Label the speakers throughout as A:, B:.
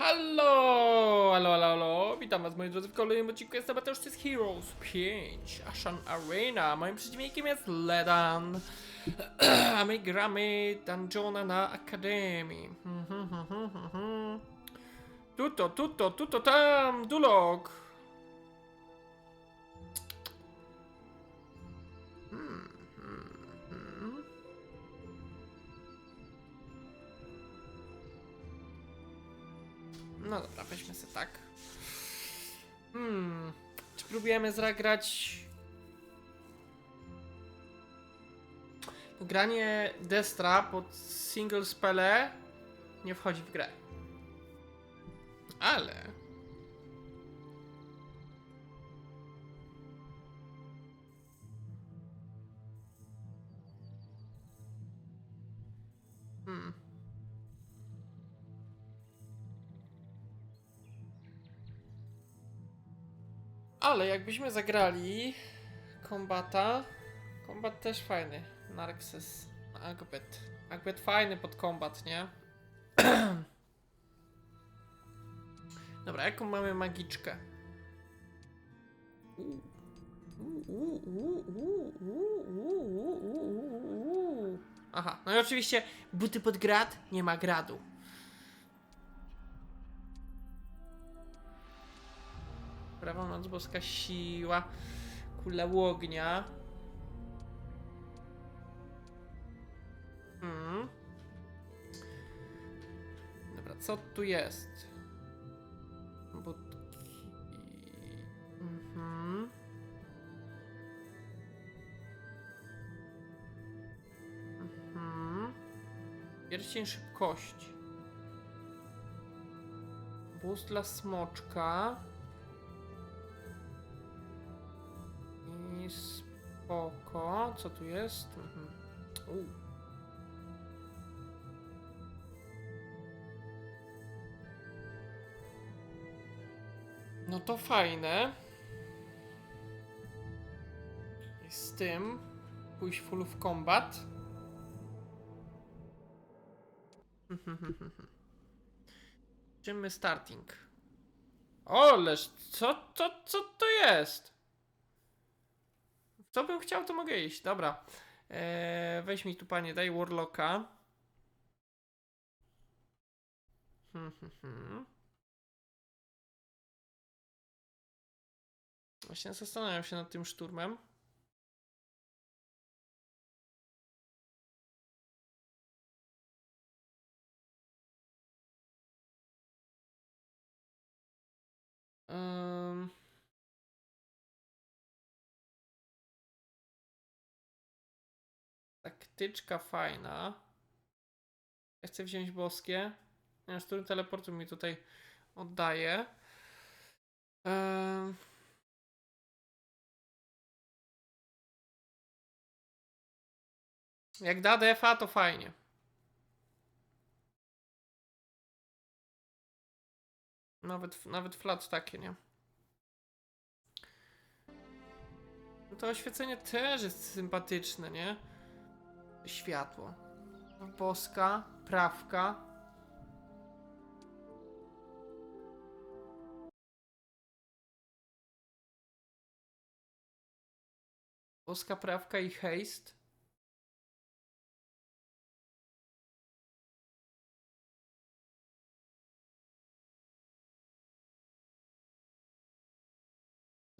A: Hallo, hallo, hallo, hallo. Witam was moi drodzy w kolejnym odcinku jest Mateusz, to jest Heroes 5 Ashan Arena. Moim przeciwnikiem jest Ledan. A my gramy Dungeona na Akademii. Hmm, hmm, hmm. Tuto, tuto, tuto, tam, Dulok. No dobra, weźmy sobie tak. Hmm. Czy próbujemy zagrać... Granie Destra pod single spele nie wchodzi w grę. Ale... Ale jakbyśmy zagrali kombata, kombat też fajny. Narxes, Agbet. Agbet fajny pod kombat, nie? Dobra, jaką mamy magiczkę? Aha, no i oczywiście buty pod grad, nie ma gradu. Prawa noc boska siła. Kula ognia. Hmm. Dobra, co tu jest? Budki. Mhm. Mhm. Pierścień szybkości. Boost dla smoczka. Co tu jest? Mhm. U. No to fajne. I z tym pójść full w combat. Czym my starting? Oleż, co, co, co to jest? Co bym chciał, to mogę iść. Dobra. Eee, weź mi tu, panie, daj Warlocka. Hmm, hmm, hmm. Właśnie zastanawiam się nad tym szturmem. Ym. Taktyczka fajna. Ja chcę wziąć boskie. Nie wiem, szturm teleportu mi tutaj oddaje. Jak da defa, to fajnie. Nawet, nawet flat takie, nie? No to oświecenie też jest sympatyczne, nie? Światło. Boska, prawka. Boska, prawka i haste.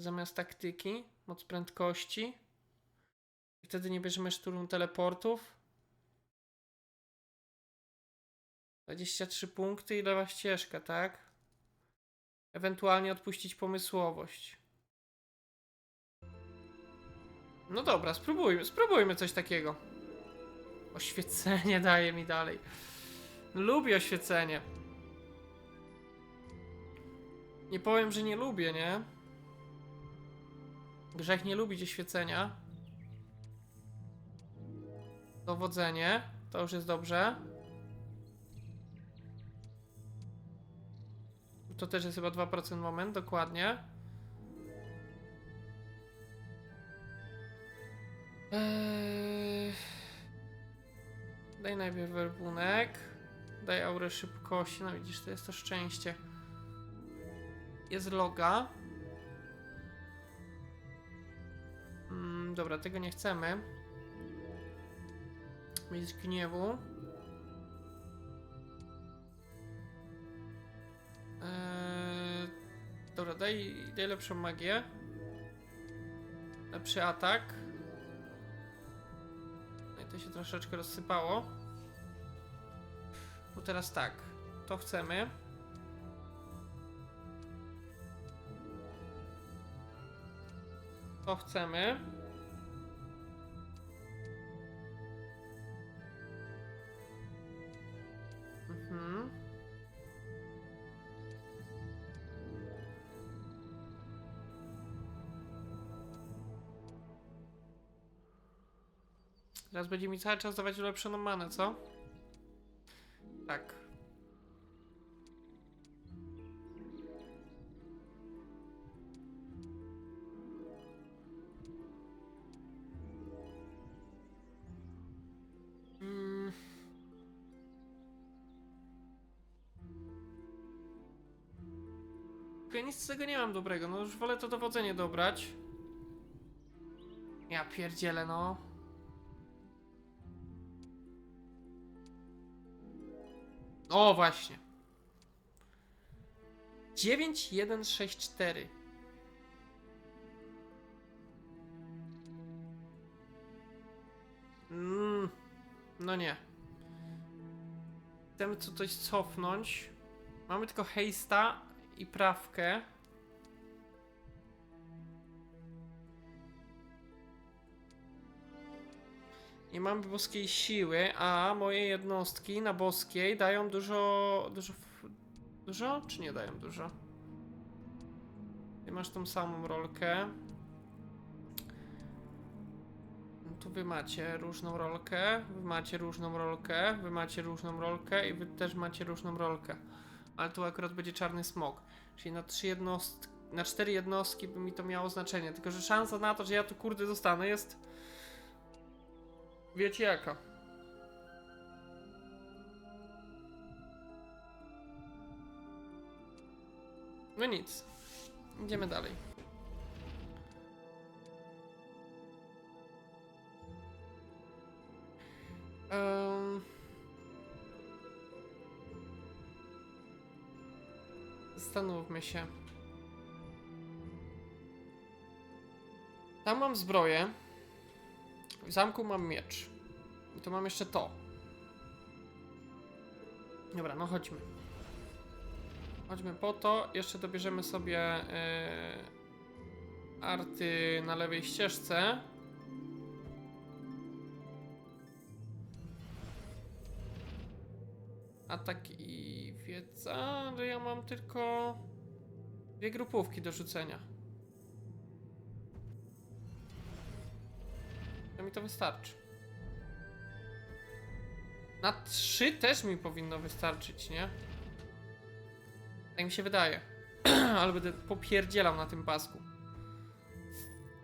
A: zamiast taktyki, moc prędkości. Wtedy nie bierzemy szturmu teleportów. 23 punkty i lewa ścieżka, tak? Ewentualnie odpuścić pomysłowość. No dobra, spróbujmy, spróbujmy coś takiego. Oświecenie daje mi dalej. Lubię oświecenie. Nie powiem, że nie lubię, nie? Grzech nie lubić oświecenia. Dowodzenie. To już jest dobrze. To też jest chyba 2% moment, dokładnie. Eee... Daj najpierw werbunek. Dodaj aurę szybkości. No widzisz, to jest to szczęście. Jest loga. Mm, dobra, tego nie chcemy. Mieć gniewu. Eee, dobra, daj, daj lepszą magię. Lepszy atak. No i to się troszeczkę rozsypało. Bo teraz tak, to chcemy. To chcemy. Teraz będzie mi cały czas dawać ulepszoną manę, co? Tak. Mm. Ja nic z tego nie mam dobrego, no już wolę to dowodzenie dobrać. Ja pierdzielę, no. O, właśnie. 9164. Mm, no nie. Chcemy tu coś cofnąć. Mamy tylko hejsta i prawkę. Nie mamy boskiej siły, a moje jednostki na boskiej dają dużo. dużo. dużo? Czy nie dają dużo? Ty masz tą samą rolkę. No Tu wy macie różną rolkę, wy macie różną rolkę, wy macie różną rolkę i wy też macie różną rolkę. Ale tu akurat będzie czarny smok. Czyli na trzy jednostki, na cztery jednostki by mi to miało znaczenie. Tylko, że szansa na to, że ja tu kurde zostanę jest Wiecie jaka? No nic. Idziemy dalej. Zastanówmy się. Tam mam zbroję. Zamku mam miecz. I tu mam jeszcze to. Dobra, no chodźmy. Chodźmy po to. Jeszcze dobierzemy sobie yy, arty na lewej ścieżce. Atak i wiedza, ale ja mam tylko dwie grupówki do rzucenia. To mi to wystarczy. Na trzy też mi powinno wystarczyć, nie? Tak mi się wydaje. Ale będę popierdzielał na tym pasku.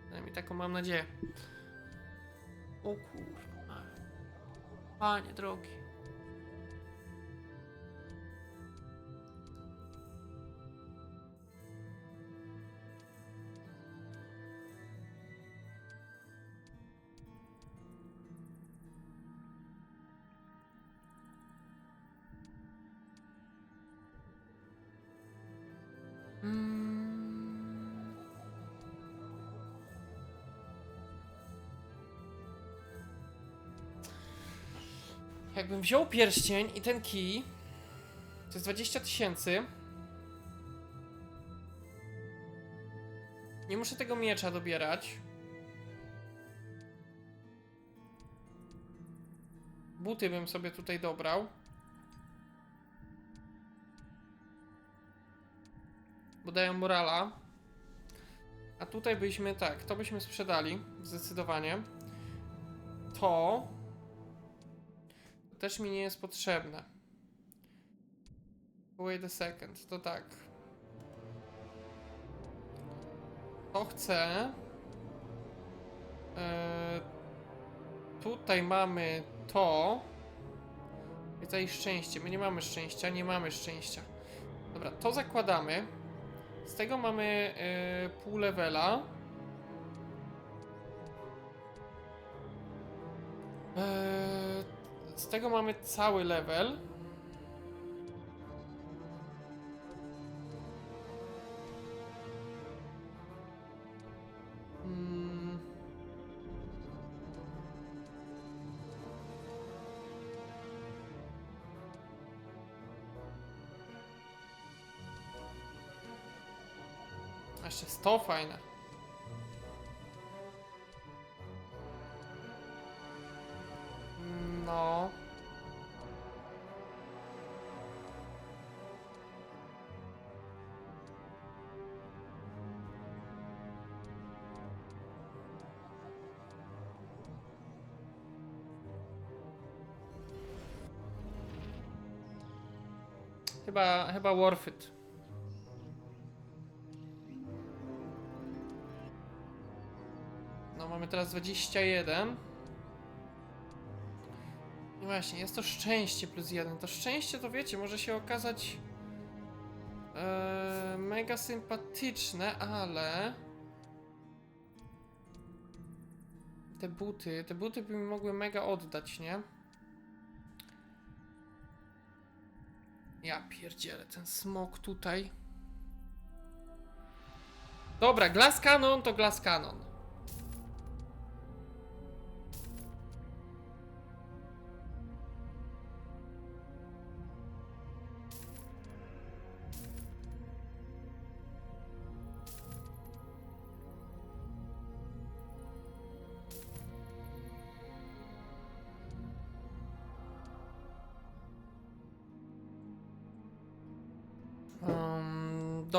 A: Przynajmniej taką mam nadzieję. O kurwa. Panie drogi. Jakbym wziął pierścień i ten kij, to jest 20 tysięcy. Nie muszę tego miecza dobierać. Buty bym sobie tutaj dobrał. bo dają morala. A tutaj byśmy tak, to byśmy sprzedali, zdecydowanie. To też mi nie jest potrzebne. Wait a second, to tak. To chcę. Eee, tutaj mamy to. Wiedza szczęście. My nie mamy szczęścia, nie mamy szczęścia. Dobra, to zakładamy. Z tego mamy yy, pół levela. Eee, z tego mamy cały level. Mm. A Jeszcze 100 fajne. Chyba, chyba worth it. No, mamy teraz 21. No właśnie, jest to szczęście plus jeden. To szczęście to wiecie, może się okazać e, mega sympatyczne, ale te buty, te buty by mi mogły mega oddać, nie? Ja pierdzielę, ten smok tutaj. Dobra, glass cannon to glass cannon.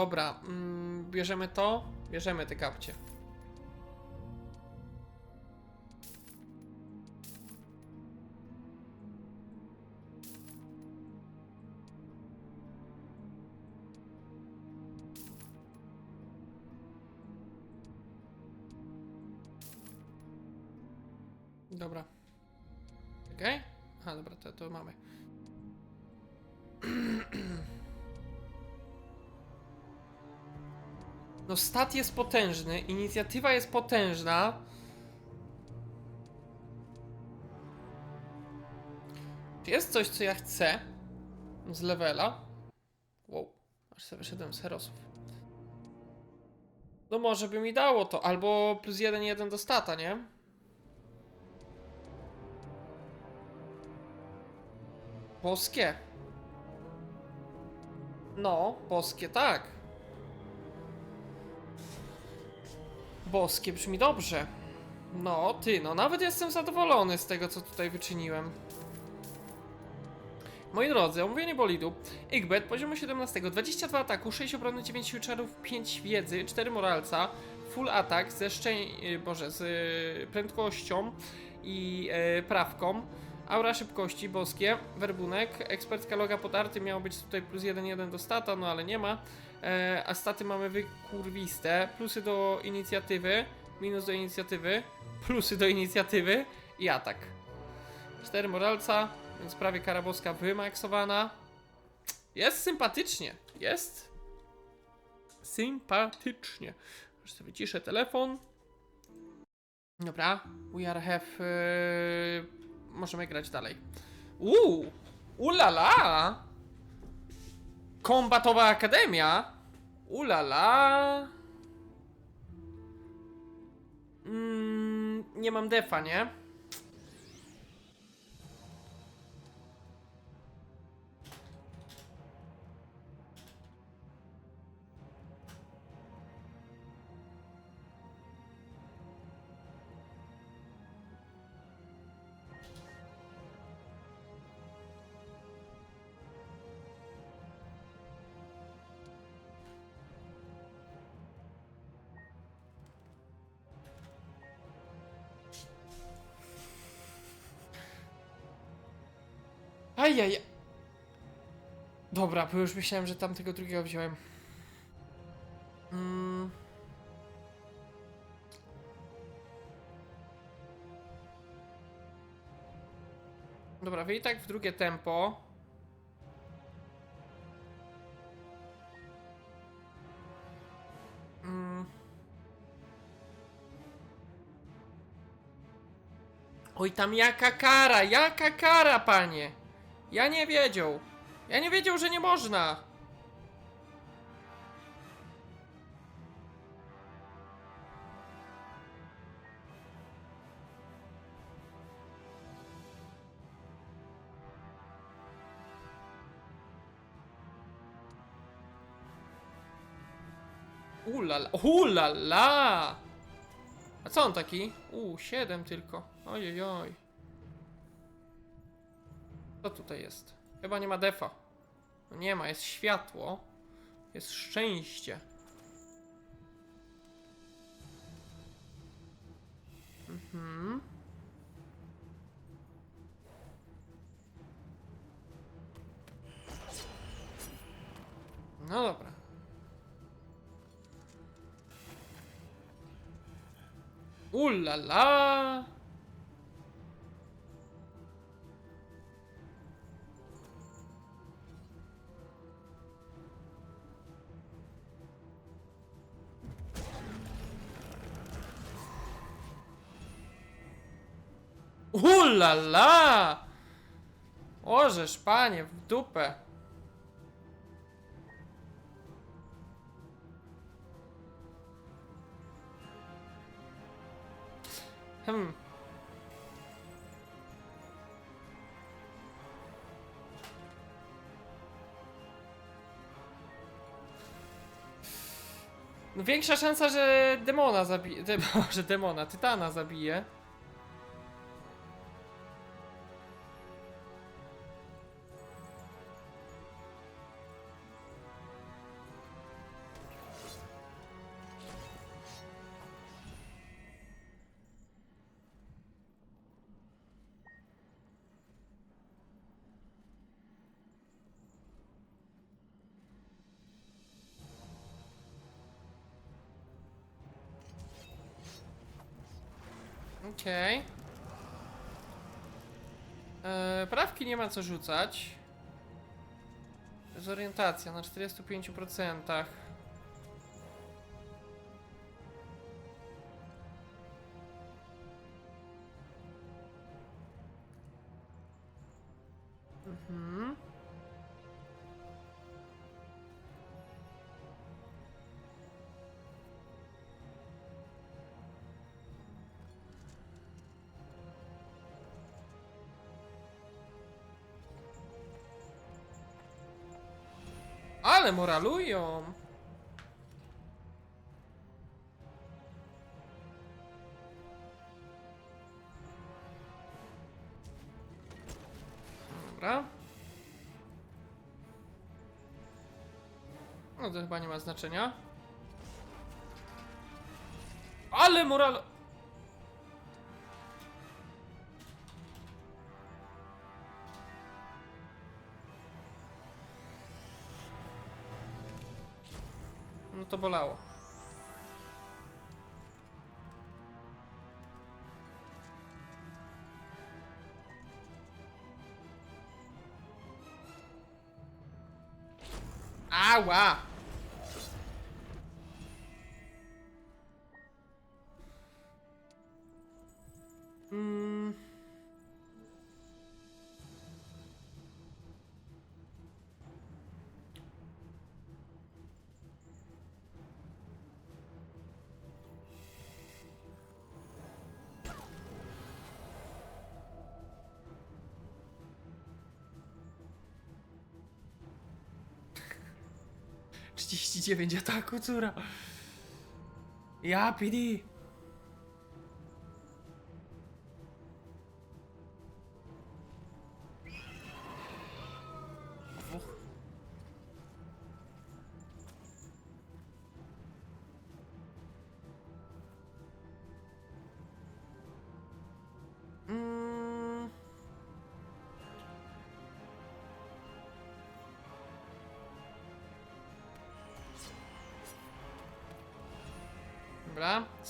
A: Dobra, mm, bierzemy to, bierzemy te kapcie. Dobra. Okej? Okay? A, dobra, to, to mamy. Stat jest potężny, inicjatywa jest potężna. Czy jest coś, co ja chcę z levela? Wow, aż sobie wyszedłem z herosów. No może by mi dało to, albo plus jeden jeden do stata, nie? Boskie. No, boskie tak. Boskie brzmi dobrze. No, ty, no nawet jestem zadowolony z tego, co tutaj wyczyniłem. Moi drodzy, omówienie bolidu. Igbet, poziomu 17, 22 ataku, 6 obrony, 9 czarów, 5 wiedzy, 4 moralca, full atak ze szczęściem, boże, z y, prędkością i y, prawką. Aura szybkości, boskie, werbunek, ekspercka loga podarty, miało być tutaj plus 1-1 do stata, no ale nie ma. E, a staty mamy wykurwiste, plusy do inicjatywy, minus do inicjatywy, plusy do inicjatywy i atak. 4 moralca, więc prawie karaboska wymaksowana. Jest sympatycznie, jest sympatycznie. Już sobie wyciszę telefon. Dobra, we are have... Yy możemy grać dalej. Uuu! Ulala! Kombatowa Akademia! Ulala! Mm, nie mam defa, nie? Ajaj. Dobra, bo już myślałem, że tamtego drugiego wziąłem. Mm. Dobra, wy i tak w drugie tempo. Mm. Oj, tam jaka kara, jaka kara, panie! Ja nie wiedział. Ja nie wiedział, że nie można. Ulala, ulala! A co on taki? U, 7 tylko. Ojej, oj. Co tutaj jest? Chyba nie ma defa. No nie ma, jest światło. Jest szczęście. Mhm. No dobra. Ulala! Ulala! Ożesz, panie, w dupę. Hmm. No większa szansa, że demona zabije. De że demona, tytana zabije. Okej. Eee, prawki nie ma co rzucać. Zorientacja na 45%. Mhm. Ale moralują. Dobra. No to chyba nie ma znaczenia. Ale moral... to bolało. Ała! 39 ataku, córa. Ja, PD.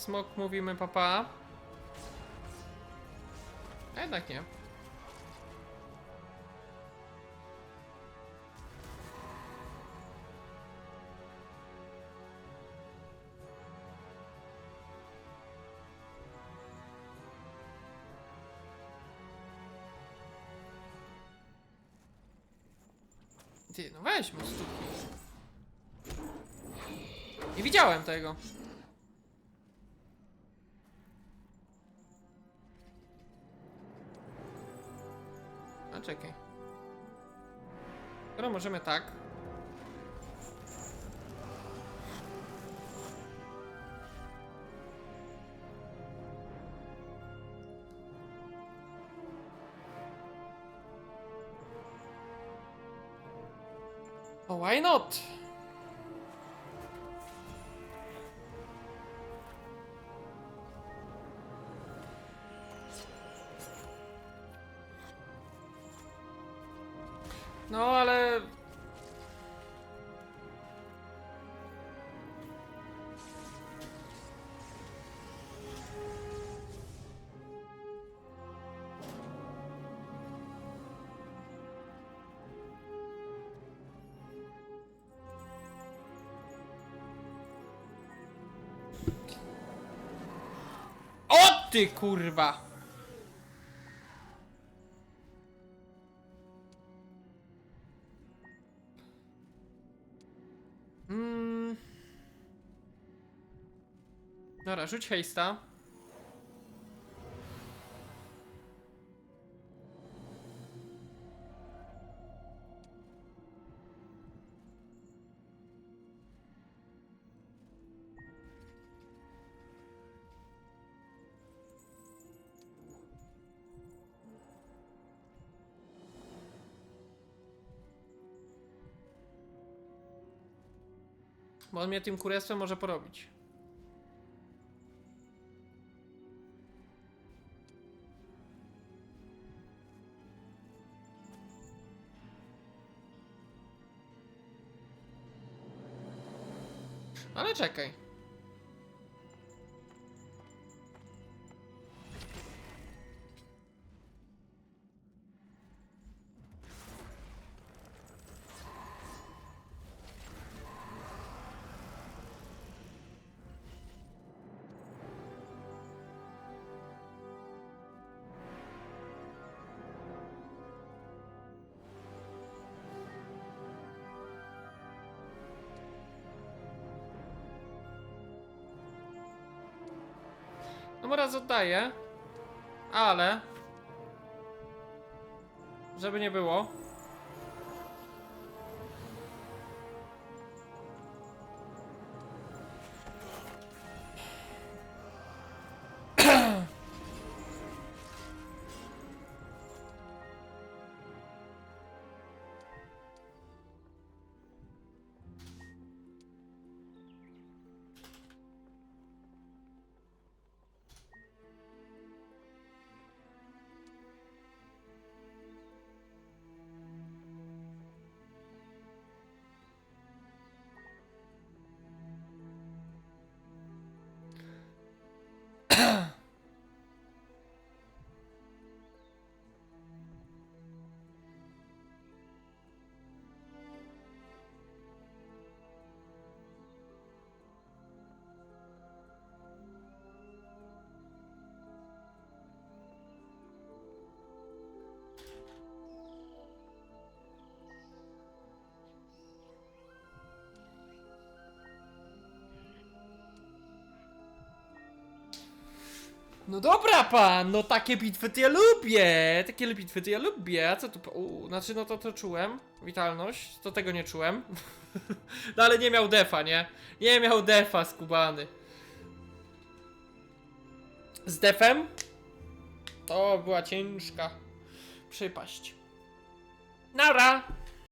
A: smok mówimy papa. A jednak nie. No weź mu stuki. Nie widziałem tego. Możemy tak. Why not? Ty kurwa! Mm. Dobra, rzuć hejsta. On mnie tym kurestwem może porobić. Ale czekaj. No bo raz oddaję. Ale... Żeby nie było. No dobra pan, no takie bitwy to ja lubię, takie bitwy to ja lubię, a co tu, u, znaczy no to to czułem, witalność, to tego nie czułem, no ale nie miał defa, nie, nie miał defa skubany. Z defem? To była ciężka przypaść. Nara!